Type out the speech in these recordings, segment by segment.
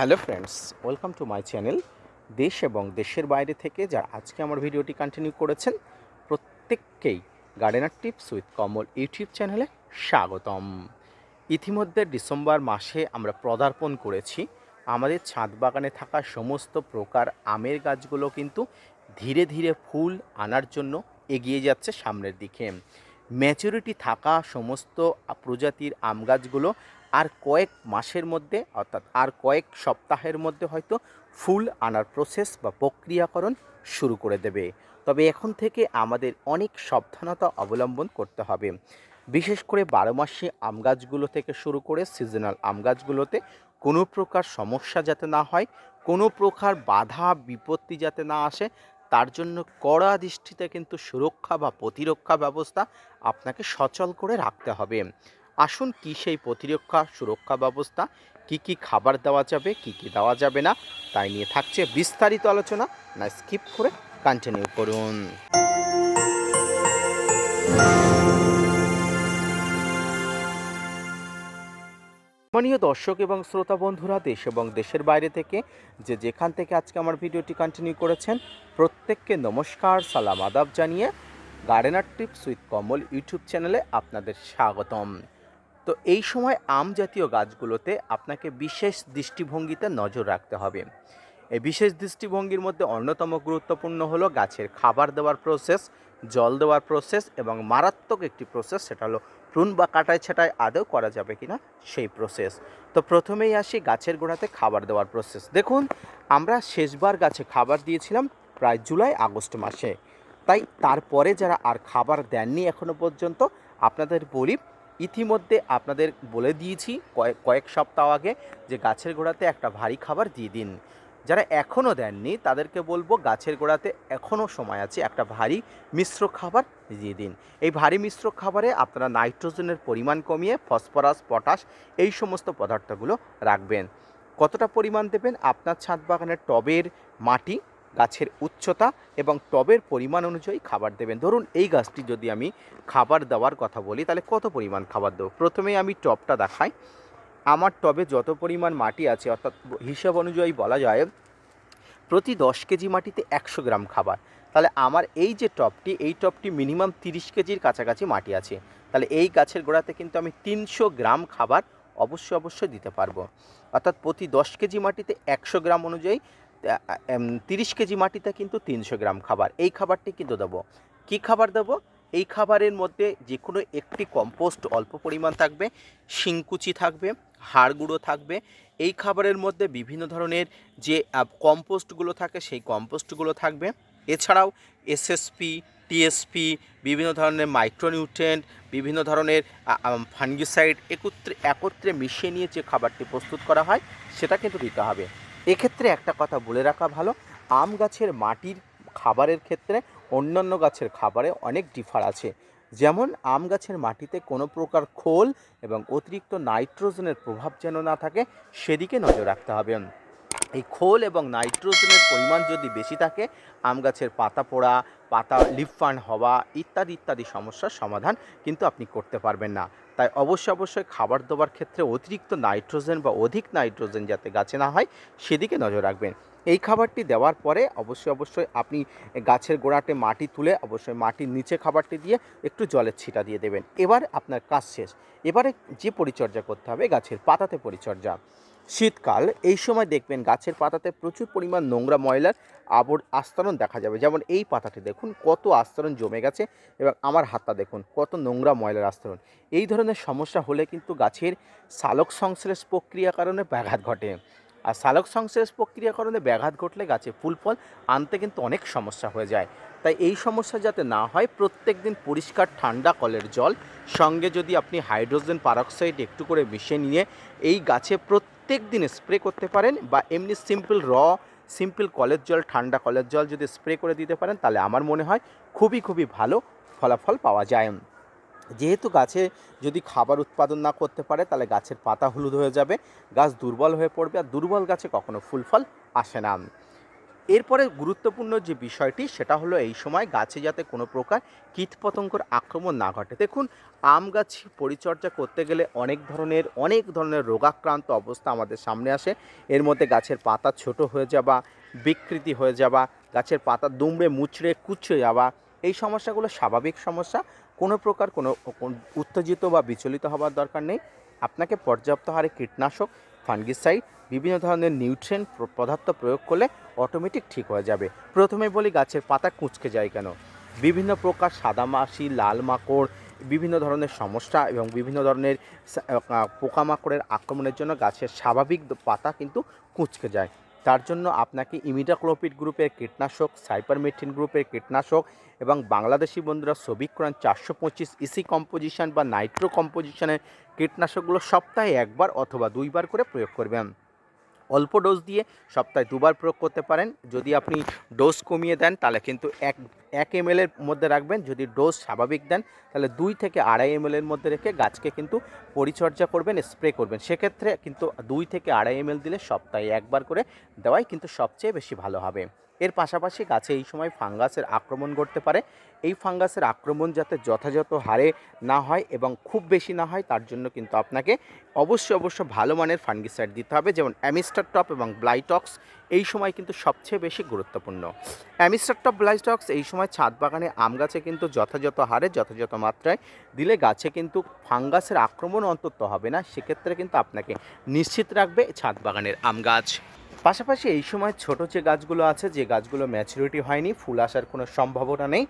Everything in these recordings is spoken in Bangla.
Hello friends, welcome to my channel দেশ এবং দেশের বাইরে থেকে যারা আজকে আমার ভিডিওটি কন্টিনিউ করেছেন, প্রত্যেককেই gardener tips with Kamal YouTube চ্যানেলে স্বাগতম। ইতিমধ্যে ডিসেম্বর মাসে আমরা পদার্পণ করেছি। আমাদের ছাদ বাগানে থাকা সমস্ত প্রকার আমের গাছগুলো কিন্তু ধীরে ধীরে ফুল আনার জন্য এগিয়ে যাচ্ছে সামনের দিকে। ম্যাচুরিটি থাকা সমস্ত প্রজাতির আম গাছগুলো আর কয়েক মাসের মধ্যে, অর্থাৎ আর কয়েক সপ্তাহের মধ্যে হয়তো ফুল আনার প্রসেস বা প্রক্রিয়াকরণ শুরু করে দেবে। তবে এখন থেকে আমাদের অনেক সাবধানতা অবলম্বন করতে হবে। বিশেষ করে বারো মাসে আম গাছগুলো থেকে শুরু করে সিজনাল আম গাছগুলোতে কোনো প্রকার সমস্যা যাতে না হয়, কোনো প্রকার বাধা, বিপত্তি যাতে না আসে, তার জন্য কড়া দৃষ্টিতে কিন্তু সুরক্ষা বা প্রতিরক্ষা ব্যবস্থা আপনাকে সচল করে রাখতে হবে। আসুন কি সেই প্রতিরক্ষা সুরক্ষা ব্যবস্থা? কি কি খাবার দেওয়া যাবে? কি কি দেওয়া যাবে না? তাই নিয়ে থাকছে বিস্তারিত আলোচনা। না স্কিপ করে কন্টিনিউ করুন। মাননীয় দর্শক এবং শ্রোতা বন্ধুরা, দেশ এবং দেশের বাইরে থেকে যে যেখান থেকে আজকে আমার ভিডিওটি কন্টিনিউ করেছেন, প্রত্যেককে নমস্কার, সালাম, আদাব জানিয়ে gardener tips with Kamal YouTube চ্যানেলে আপনাদের স্বাগতম। তো এই সময় আম জাতীয় গাছগুলোতে আপনাকে বিশেষ দৃষ্টিভঙ্গিতে নজর রাখতে হবে। এই বিশেষ দৃষ্টিভঙ্গির মধ্যে অন্যতম গুরুত্বপূর্ণ হলো গাছের খাবার দেওয়ার প্রসেস জল দেওয়ার প্রসেস এবং মারাত্মক একটি প্রসেস সেটা হলো প্রুন বা কাটায় ছাটায় আদৌ করা যাবে কিনা সেই প্রসেস তো প্রথমেই আসি গাছের গোড়াতে খাবার দেওয়ার প্রসেস দেখুন, আমরা শেষবার গাছে খাবার দিয়েছিলাম প্রায় জুলাই, আগস্ট মাসে। তাই তারপরে যারা আর খাবার দেননি এখনও পর্যন্ত, আপনাদের বলি ইতিমধ্যে আপনাদের বলে দিয়েছি কয়েক কয়েক সপ্তাহ আগে যে গাছের গোড়াতে একটা ভারী খাবার দিয়ে দিন। যারা এখনও দেননি, তাদেরকে বলব গাছের গোড়াতে এখনও সময় আছে একটা ভারী মিশ্র খাবার দিয়ে দিন। এই ভারী মিশ্র খাবারে আপনারা নাইট্রোজেনের পরিমাণ কমিয়ে ফসফরাস, পটাশ এই সমস্ত পদার্থগুলো রাখবেন। কতটা পরিমাণ দেবেন? আপনার ছাদ বাগানের টবের মাটি গাছের উচ্চতা এবং টবের পরিমাণ অনুযায়ী খাবার দেবেন। ধরুন এই গাছটি যদি আমি খাবার দেওয়ার কথা বলি, তাহলে কত পরিমাণ খাবার দেবো? প্রথমেই আমি টবটা দেখাই। আমার টবে যত পরিমাণ মাটি আছে, অর্থাৎ হিসাব অনুযায়ী বলা যায়, প্রতি দশ কেজি মাটিতে একশো গ্রাম খাবার। তাহলে আমার এই যে টবটি, এই টবটি মিনিমাম তিরিশ কেজির কাছাকাছি মাটি আছে। তাহলে এই গাছের গোড়াতে কিন্তু আমি তিনশো গ্রাম খাবার অবশ্যই অবশ্যই দিতে পারব। অর্থাৎ প্রতি দশ কেজি মাটিতে একশো গ্রাম অনুযায়ী তিরিশ কেজি মাটিতে কিন্তু তিনশো গ্রাম খাবার। এই খাবারটি কিন্তু দেবো। কী খাবার দেবো? এই খাবারের মধ্যে যে কোনো একটি কম্পোস্ট অল্প পরিমাণ থাকবে, শিংকুচি থাকবে, হাড় গুঁড়ো থাকবে। এই খাবারের মধ্যে বিভিন্ন ধরনের যে কম্পোস্টগুলো থাকে, সেই কম্পোস্টগুলো থাকবে। এছাড়াও এসএসপি টিএসপি বিভিন্ন ধরনের মাইক্রোনিউট্রেন্ট বিভিন্ন ধরনের ফাঙ্গিসাইড একত্রে একত্রে মিশিয়ে নিয়ে যে খাবারটি প্রস্তুত করা হয়, সেটা কিন্তু দিতে হবে। এক্ষেত্রে একটা কথা বলে রাখা ভালো। আম গাছের মাটির খাবারের ক্ষেত্রে অন্যান্য গাছের খাবারে অনেক ডিফার আছে। যেমন আম গাছের মাটিতে কোনো প্রকার খোল এবং অতিরিক্ত নাইট্রোজেনের প্রভাব যেন না থাকে, সেদিকে নজর রাখতে হবে। এই খোল এবং নাইট্রোজেনের পরিমাণ যদি বেশি থাকে, আম গাছের পাতা পোড়া পাতা লিফান হওয়া ইত্যাদি ইত্যাদি সমস্যার সমাধান কিন্তু আপনি করতে পারবেন না। তাই অবশ্যই অবশ্যই খাবার দেওয়ার ক্ষেত্রে অতিরিক্ত নাইট্রোজেন বা অধিক নাইট্রোজেন যাতে গাছে না হয়, সেদিকে নজর রাখবেন। এই খাবারটি দেওয়ার পরে অবশ্যই অবশ্যই আপনি গাছের গোড়াতে মাটি তুলে অবশ্যই মাটির নিচে খাবারটি দিয়ে একটু জলের ছিটা দিয়ে দেবেন। এবার আপনার কাজ শেষ। এবারে যে পরিচর্যা করতে হবে, গাছের পাতাতে পরিচর্যা। শীতকাল, এই সময় দেখবেন গাছের পাতাতে প্রচুর পরিমাণ নোংরা ময়লার আবর আস্তরণ দেখা যাবে। যেমন এই পাতাটি দেখুন, কত আস্তরণ জমে গেছে এবং আমার হাতটা দেখুন, কত নোংরা ময়লার আস্তরণ। এই ধরনের সমস্যা হলে কিন্তু গাছের সালোক সংশ্লেষ প্রক্রিয়া কারণে ব্যাঘাত ঘটে। আর সালোক সংশ্লেষ প্রক্রিয়া কারণে ব্যাঘাত ঘটলে গাছে ফুল ফল আনতে কিন্তু অনেক সমস্যা হয়ে যায়। তাই এই সমস্যা যাতে না হয়, প্রত্যেক দিন পরিষ্কার ঠান্ডা কলের জল, সঙ্গে যদি আপনি হাইড্রোজেন পারক্সাইড একটু করে মিশিয়ে নিয়ে এই গাছে প্রত্যেক দিন স্প্রে করতে পারেন বা এমনি সিম্পল র সিম্পল কলের জল, ঠান্ডা কলের জল যদি স্প্রে করে দিতে পারেন, তাহলে আমার মনে হয় খুবই খুবই ভালো ফলাফল পাওয়া যায়। যেহেতু গাছে যদি খাবার উৎপাদন না করতে পারে, তাহলে গাছের পাতা হলুদ হয়ে যাবে, গাছ দুর্বল হয়ে পড়বে, আর দুর্বল গাছে কখনো ফুল ফল আসে না। এরপরে গুরুত্বপূর্ণ যে বিষয়টি, সেটা হলো এই সময় গাছে যাতে কোনো প্রকার কীটপতঙ্গর আক্রমণ না ঘটে। দেখুন, আম গাছ পরিচর্যা করতে গেলে অনেক ধরনের অনেক ধরনের রোগাক্রান্ত অবস্থা আমাদের সামনে আসে। এর মধ্যে গাছের পাতা ছোট হয়ে যাওয়া, বিকৃতি হয়ে যাওয়া, গাছের পাতা দুমড়ে মুচড়ে কুচড়ে যাওয়া, এই সমস্যাগুলো স্বাভাবিক সমস্যা। কোনো প্রকার কোনো উত্তেজিত বা বিচলিত হওয়ার দরকার নেই। আপনাকে পর্যাপ্ত হারে কীটনাশক, ফাঙ্গিসাইড বিভিন্ন ধরনের নিউট্রেন পদার্থ প্রয়োগ করলে অটোমেটিক ঠিক হয়ে যাবে। প্রথমে বলি গাছের পাতা কুঁচকে যায় কেন? বিভিন্ন প্রকার সাদা মাছি, লাল মাকড়, বিভিন্ন ধরনের সমস্যা এবং বিভিন্ন ধরনের পোকামাকড়ের আক্রমণের জন্য গাছের স্বাভাবিক পাতা কিন্তু কুঁচকে যায়। তার জন্য আপনাকে ইমিডাক্লোপিড গ্রুপের কীটনাশক সাইপারমেথিন গ্রুপের কীটনাশক এবং বাংলাদেশি বন্ধুরা সবিক্রান চারশো পঁচিশ ইসি কম্পোজিশন বা নাইট্রো কম্পোজিশনের কীটনাশকগুলো সপ্তাহে একবার অথবা দুইবার করে প্রয়োগ করবেন। অল্প ডোজ দিয়ে সপ্তাহে দুবার প্রয়োগ করতে পারেন। যদি আপনি ডোজ কমিয়ে দেন, তাহলে কিন্তু এক এক এম এর মধ্যে রাখবেন। যদি ডোজ স্বাভাবিক দেন, তাহলে দুই থেকে আড়াই এম এর মধ্যে রেখে গাছকে কিন্তু পরিচর্যা করবেন স্প্রে করবেন। সেক্ষেত্রে কিন্তু দুই থেকে আড়াই এম দিলে সপ্তাহে একবার করে দেওয়াই কিন্তু সবচেয়ে বেশি ভালো হবে। এর পাশাপাশি গাছে এই সময় ফাঙ্গাসের আক্রমণ করতে পারে। এই ফাঙ্গাসের আক্রমণ যাতে যথাযথ হারে না হয় এবং খুব বেশি না হয়, তার জন্য কিন্তু আপনাকে অবশ্যই অবশ্য ভালো মানের ফাঙ্গিসাইড দিতে হবে, যেমন অ্যামিস্টার টপ এবং ব্লাইটক্স এই সময় কিন্তু সবচেয়ে বেশি গুরুত্বপূর্ণ। অ্যামিস্টার টপ, ব্লাইটক্স এই সময় ছাদ বাগানে আম গাছে কিন্তু যথাযথ হারে, যথাযথ মাত্রায় দিলে গাছে কিন্তু ফাঙ্গাসের আক্রমণ অন্তত হবে না, সেক্ষেত্রে কিন্তু আপনাকে নিশ্চিত রাখবে ছাদ বাগানের আম গাছ। পাশাপাশি এই সময় ছোট যে গাছগুলো আছে, যে গাছগুলো ম্যাচুরিটি হয়নি, ফুল আসার কোনো সম্ভাবনা নেই,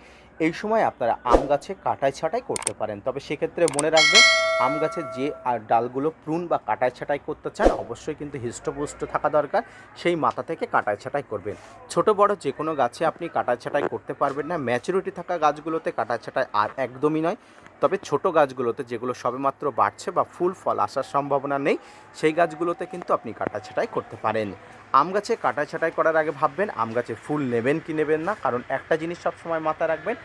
এই সময় আপনারা আম গাছে কাটাই ছাটাই করতে পারেন। তবে সেক্ষেত্রে মনে রাখবেন আম গাছের যে আর ডালগুলো প্রুন বা কাটাই ছাটাই করতে চান, অবশ্যই কিন্তু হৃষ্টপুষ্ট থাকা দরকার। সেই মাথা থেকে কাটাই ছাটাই করবেন। ছোট, বড় যে কোনো গাছে আপনি কাটাই ছাটাই করতে পারবেন না। ম্যাচুরিটি থাকা গাছগুলোতে কাটাই ছাটাই আর একদমই নয়। তবে ছোট গাছগুলোতে যেগুলো সবেমাত্র বাড়ছে বা ফুল, ফল আসার সম্ভাবনা নেই, সেই গাছগুলোতে কিন্তু আপনি কাটা ছাটাই করতে পারেন। আম গাছে কাটা ছাটাই করার আগে ভাববেন, আম গাছে ফুল নেবেন কি নেবেন না? কারণ একটা জিনিস সবসময় মাথায় রাখবেন,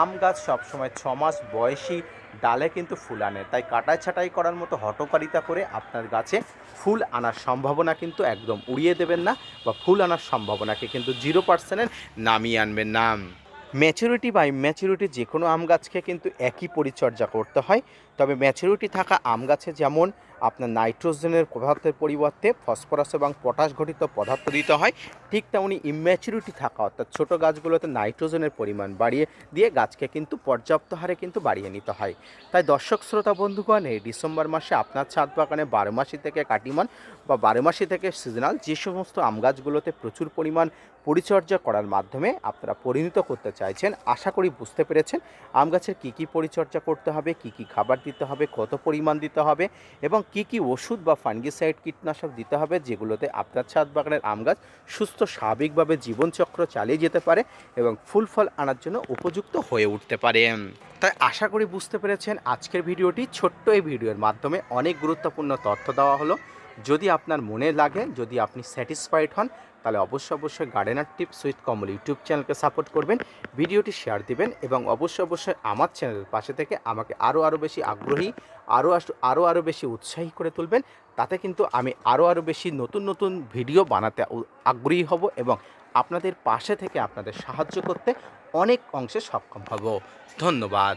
আম গাছ সবসময় ছ মাস বয়সী ডালে কিন্তু ফুল আনে। তাই কাটাই ছাটাই করার মতো হটকারিতা করে আপনার গাছে ফুল আনার সম্ভাবনা কিন্তু একদম উড়িয়ে দেবেন না বা ফুল আনার সম্ভাবনাকে কিন্তু জিরো পার্সেন্টের নামিয়ে আনবেন না। ম্যাচুরিটি বা ইম্যাচুরিটি যে কোনো আম গাছকে কিন্তু একই পরিচর্যা করতে হয়। তবে ম্যাচুরিটি থাকা আম গাছে যেমন আপনার নাইট্রোজেনের পদার্থের পরিবর্তে ফসফরাস এবং পটাশ ঘটিত পদার্থ দিতে হয়। ঠিক তেমনি ইম্যাচুরিটি থাকা অর্থাৎ ছোটো গাছগুলোতে নাইট্রোজেনের পরিমাণ বাড়িয়ে দিয়ে গাছকে কিন্তু পর্যাপ্ত হারে কিন্তু বাড়িয়ে নিতে হয়। তাই দর্শক, শ্রোতা, বন্ধুগণ, এই ডিসেম্বর মাসে আপনার ছাদ বাগানে বারো মাসি থেকে কাটিমান বা বারো মাসি থেকে সিজনাল যে সমস্ত আম গাছগুলোতে প্রচুর পরিমাণ পরিচর্যা করার মাধ্যমে আপনারা পরিণত করতে চাইছেন, আশা করি বুঝতে পেরেছেন। আম গাছের কী কী পরিচর্যা করতে হবে, কী কী খাবার দিতে হবে, কত পরিমাণ দিতে হবে এবং কী কি ওষুধ বা ফাঙ্গিসাইড কীটনাশক দিতে হবে যেগুলোতে আপনার ছাদ বাগানের আম গাছ সুস্থ, স্বাভাবিকভাবে জীবনচক্র চালিয়ে যেতে পারে এবং ফুল ফল আনার জন্য উপযুক্ত হয়ে উঠতে পারে। তাই আশা করি বুঝতে পেরেছেন আজকের ভিডিওটি। ছোট্ট এই ভিডিওর মাধ্যমে অনেক গুরুত্বপূর্ণ তথ্য দেওয়া হলো। যদি আপনার মনে লাগে, যদি আপনি স্যাটিসফাইড হন তাহলে অবশ্যই অবশ্যই gardener tips with Kamal YouTube চ্যানেলকে সাপোর্ট করবেন, ভিডিওটি শেয়ার দিবেন এবং অবশ্যই অবশ্যই আমার চ্যানেলের পাশে থেকে আমাকে আরও আরও বেশি আগ্রহী আরও আরও আরও বেশি উৎসাহী করে তুলবেন। তাতে কিন্তু আমি আরও আরও বেশি নতুন নতুন ভিডিও বানাতে আগ্রহী হব এবং আপনাদের পাশে থেকে আপনাদের সাহায্য করতে অনেক অংশে সক্ষম হব। ধন্যবাদ।